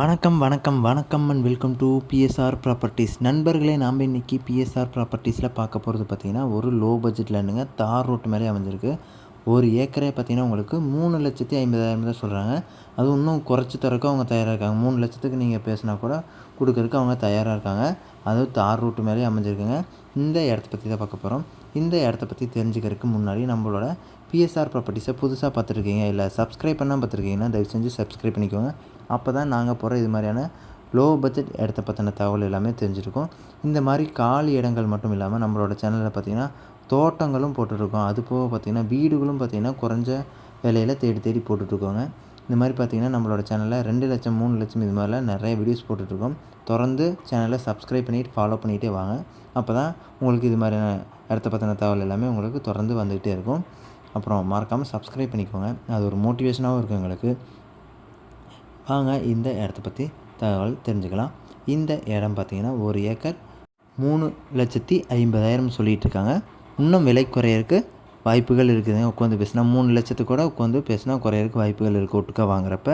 வணக்கம் வணக்கம் வணக்கம் and welcome to PSR properties நண்பர்களே நாம் இன்றைக்கி பிஎஸ்ஆர் ப்ராப்பர்ட்டிஸில் பார்க்க போகிறது பார்த்திங்கன்னா ஒரு லோ பட்ஜெட் லேண்டுங்க தார் ரோட் மேலே அமைஞ்சிருக்கு. ஒரு ஏக்கரே பார்த்திங்கன்னா உங்களுக்கு மூணு லட்சத்தி ஐம்பதாயிரம் தான் சொல்கிறாங்க அது இன்னும் குறைச்சி தரக்கு அவங்க தயாராக இருக்காங்க. மூணு லட்சத்துக்கு நீங்கள் பேசினா கூட கொடுக்கறதுக்கு அவங்க தயாராக இருக்காங்க. அதுவும் தார் ரோட்டு மேலே அமைஞ்சிருக்குங்க. இந்த இடத்த பற்றி தான் பார்க்க போகிறோம் இந்த இடத்த பற்றி தெரிஞ்சுக்கிறதுக்கு முன்னாடி நம்மளோட பிஎஸ்ஆர் ப்ராப்பர்ட்டிஸை புதுசாக பார்த்துருக்கீங்க இல்லை சப்ஸ்கிரைப் பண்ணால் பார்த்துருக்கீங்கன்னா தயவு செஞ்சு சப்ஸ்கிரைப் பண்ணிக்கோங்க. அப்போ தான் நாங்கள் போகிற இது மாதிரியான லோ பட்ஜெட் இடத்த பற்றின தகவல் எல்லாமே தெரிஞ்சிருக்கும். இந்த மாதிரி காலி இடங்கள் மட்டும் இல்லாமல் நம்மளோட சேனலில் பார்த்திங்கன்னா தோட்டங்களும் போட்டுட்ருக்கோம். அது போக பார்த்திங்கன்னா வீடுகளும் பார்த்திங்கன்னா குறைஞ்ச விலையில் தேடி தேடி போட்டுட்ருக்கோங்க. இந்த மாதிரி பார்த்திங்கன்னா நம்மளோட சேனலில் ரெண்டு லட்சம் மூணு லட்சம் இது மாதிரிலாம் நிறைய வீடியோஸ் போட்டுட்ருக்கோம். தொடர்ந்து சேனலை சப்ஸ்கிரைப் பண்ணிவிட்டு ஃபாலோ பண்ணிகிட்டே வாங்க. அப்போ தான் உங்களுக்கு இது மாதிரியான இடத்த பற்றின தகவல் எல்லாமே உங்களுக்கு தொடர்ந்து வந்துகிட்டே இருக்கும். அப்புறம் மறக்காமல் சப்ஸ்கிரைப் பண்ணிக்கோங்க. அது ஒரு மோட்டிவேஷனாகவும் இருக்குது எங்களுக்கு. வாங்க இந்த இடத்த பற்றி தகவல் தெரிஞ்சுக்கலாம். இந்த இடம் பார்த்திங்கன்னா ஒரு ஏக்கர் மூணு லட்சத்தி ஐம்பதாயிரம் சொல்லிகிட்டு இருக்காங்க. இன்னும் விலை குறையிறதுக்கு வாய்ப்புகள் இருக்குதுங்க உட்காந்து பேசினா மூணு லட்சத்துக்கு கூட உட்காந்து பேசினா குறையிறதுக்கு வாய்ப்புகள் இருக்குது ஒட்டுக்கா வாங்குறப்ப.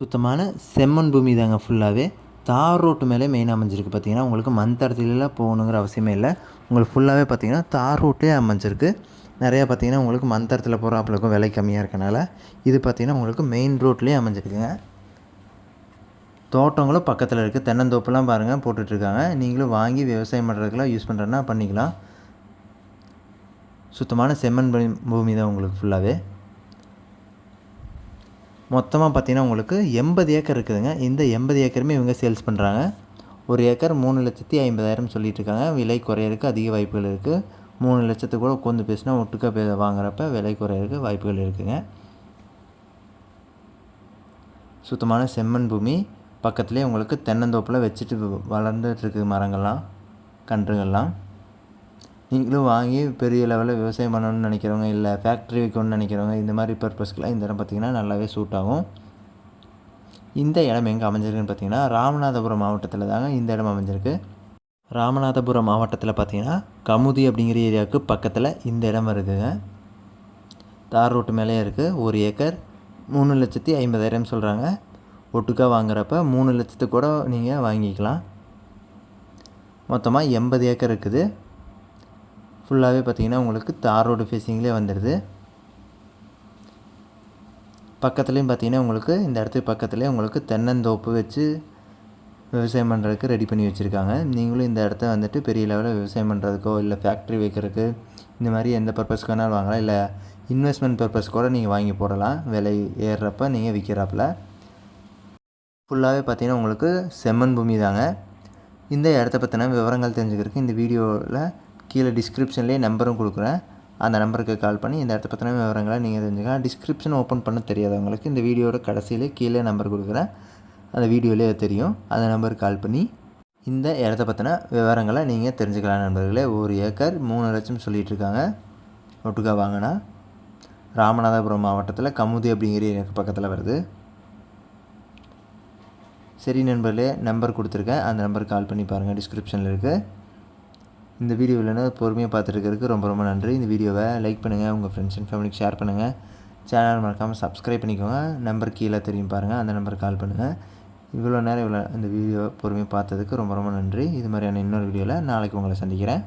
சுத்தமான செம்மண் பூமி தாங்க ஃபுல்லாகவே தார் ரோட்டு மேலே மெயின் அமைஞ்சிருக்கு பார்த்தீங்கன்னா உங்களுக்கு மண் தரத்துலலாம் போகணுங்கிற அவசியமே இல்லை. உங்களுக்கு ஃபுல்லாகவே பார்த்தீங்கன்னா தார் ரோட்டே அமைஞ்சிருக்கு. நிறையா பார்த்தீங்கன்னா உங்களுக்கு மந்தரத்தில் தரத்தில் விலை கம்மியாக இருக்கனால இது பார்த்திங்கன்னா உங்களுக்கு மெயின் ரோட்லேயே அமைஞ்சிருக்குங்க. தோட்டங்களும் பக்கத்தில் இருக்குது தென்னந்தோப்புலாம் பாருங்கள் போட்டுட்ருக்காங்க. நீங்களும் வாங்கி விவசாயம் பண்ணுறதுக்கெலாம் யூஸ் பண்ணுறேன்னா பண்ணிக்கலாம். சுத்தமான செம்மண் பூமி தான் உங்களுக்கு ஃபுல்லாகவே மொத்தமாக பார்த்திங்கன்னா உங்களுக்கு எண்பது ஏக்கர் இருக்குதுங்க. இந்த எண்பது ஏக்கருமே இவங்க சேல்ஸ் பண்ணுறாங்க ஒரு ஏக்கர் மூணு லட்சத்தி ஐம்பதாயிரம் சொல்லிட்டு இருக்காங்க விலை குறையிறதுக்கு அதிக வாய்ப்புகள் இருக்குது மூணு லட்சத்துக்கு கூட உட்காந்து பேசினா ஒட்டுக்கா பே வாங்குறப்ப விலை குறையிறதுக்கு வாய்ப்புகள் இருக்குதுங்க சுத்தமான செம்மண் பூமி பக்கத்துலேயே உங்களுக்கு தென்னந்தோப்பில் வச்சுட்டு வளர்ந்துட்டுருக்கு மரங்கள்லாம் கன்றுகள்லாம். நீங்களும் வாங்கி பெரிய லெவலில் விவசாயம் பண்ணணும்னு நினைக்கிறவங்க இல்லை ஃபேக்ட்ரி வைக்கணும்னு நினைக்கிறவங்க இந்த மாதிரி பர்பஸ்க்கெலாம் இந்த இடம் பார்த்திங்கன்னா நல்லாவே சூட் ஆகும். இந்த இடம் எங்கே அமைஞ்சிருக்குன்னு பார்த்தீங்கன்னா ராமநாதபுரம் மாவட்டத்தில் தாங்க இந்த இடம் அமைஞ்சிருக்கு. ராமநாதபுரம் மாவட்டத்தில் பார்த்தீங்கன்னா கமுதி அப்படிங்கிற ஏரியாவுக்கு பக்கத்தில் இந்த இடம் இருக்குதுங்க தார் ரோட்டு மேலே இருக்குது ஒரு ஏக்கர் மூணு லட்சத்தி ஐம்பதாயிரம் சொல்கிறாங்க ஒட்டுக்காக வாங்குறப்ப மூணு லட்சத்துக்கு கூட நீங்கள் வாங்கிக்கலாம். மொத்தமாக எண்பது ஏக்கர் இருக்குது. ஃபுல்லாகவே பார்த்திங்கன்னா உங்களுக்கு தார் ரோடு ஃபேஸிங்லேயே வந்துடுது பக்கத்துலேயும் பார்த்திங்கன்னா உங்களுக்கு இந்த இடத்துக்கு பக்கத்துலேயே உங்களுக்கு தென்னந்தோப்பு வச்சு விவசாயம் பண்ணுறதுக்கு ரெடி பண்ணி வச்சுருக்காங்க. நீங்களும் இந்த இடத்த வந்துட்டு பெரிய லெவலில் விவசாயம் பண்ணுறதுக்கோ இல்லை ஃபேக்ட்ரி வைக்கிறதுக்கு இந்த மாதிரி எந்த பர்பஸ்க்கு வேணாலும் வாங்கலாம். இல்லை இன்வெஸ்ட்மெண்ட் பர்பஸ் கூட நீங்கள் வாங்கி போடலாம். விலை ஏறுறப்ப நீங்கள் விற்கிறாப்புல ஃபுல்லாகவே பார்த்தீங்கன்னா உங்களுக்கு செம்மண் பூமி தாங்க. இந்த இடத்த பற்றின விவரங்கள் தெரிஞ்சுக்கிறதுக்கு இந்த வீடியோவில் கீழே டிஸ்கிரிப்ஷன்லேயே நம்பரும் கொடுக்குறேன். அந்த நம்பருக்கு கால் பண்ணி இந்த இடத்த பற்றின விவரங்களை நீங்கள் தெரிஞ்சுக்கலாம். டிஸ்கிரிப்ஷன் ஓப்பன் பண்ண தெரியாதவங்களுக்கு இந்த வீடியோட கடைசியிலே கீழே நம்பர் கொடுக்குறேன். அந்த வீடியோலேயே தெரியும். அந்த நம்பருக்கு கால் பண்ணி இந்த இடத்த பற்றின விவரங்களை நீங்கள் தெரிஞ்சுக்கலாம் நண்பர்களே. ஒரு ஏக்கர் மூணு லட்சம் சொல்லிகிட்ருக்காங்க ஒட்டுக்கா வாங்கினா ராமநாதபுரம் மாவட்டத்தில் கமுதி அப்படிங்கிற எனக்கு பக்கத்தில் வருது. சரி நண்பர்களே நம்பர் கொடுத்துருக்கேன். அந்த நம்பருக்கு கால் பண்ணி பாருங்கள் டிஸ்கிரிப்ஷனில் இருக்குது இந்த வீடியோவில் பொறுமையாக பார்த்துருக்கிறதுக்கு ரொம்ப ரொம்ப நன்றி. இந்த வீடியோவை லைக் பண்ணுங்கள் உங்கள் ஃப்ரெண்ட்ஸ் அண்ட் ஃபேமிலிக்கு ஷேர் பண்ணுங்கள் சேனல் மறக்காமல் சப்ஸ்கிரைப் பண்ணிக்கோங்க. நம்பர் கீழே தெரியும் பாருங்கள் அந்த நம்பருக்கு கால் பண்ணுங்கள் இவ்வளோ நேரம் இவ்வளோ இந்த வீடியோ பொறுமையாக பார்த்ததுக்கு ரொம்ப ரொம்ப நன்றி. இது மாதிரியான இன்னொரு வீடியோவில் நாளைக்கு உங்களை சந்திக்கிறேன்.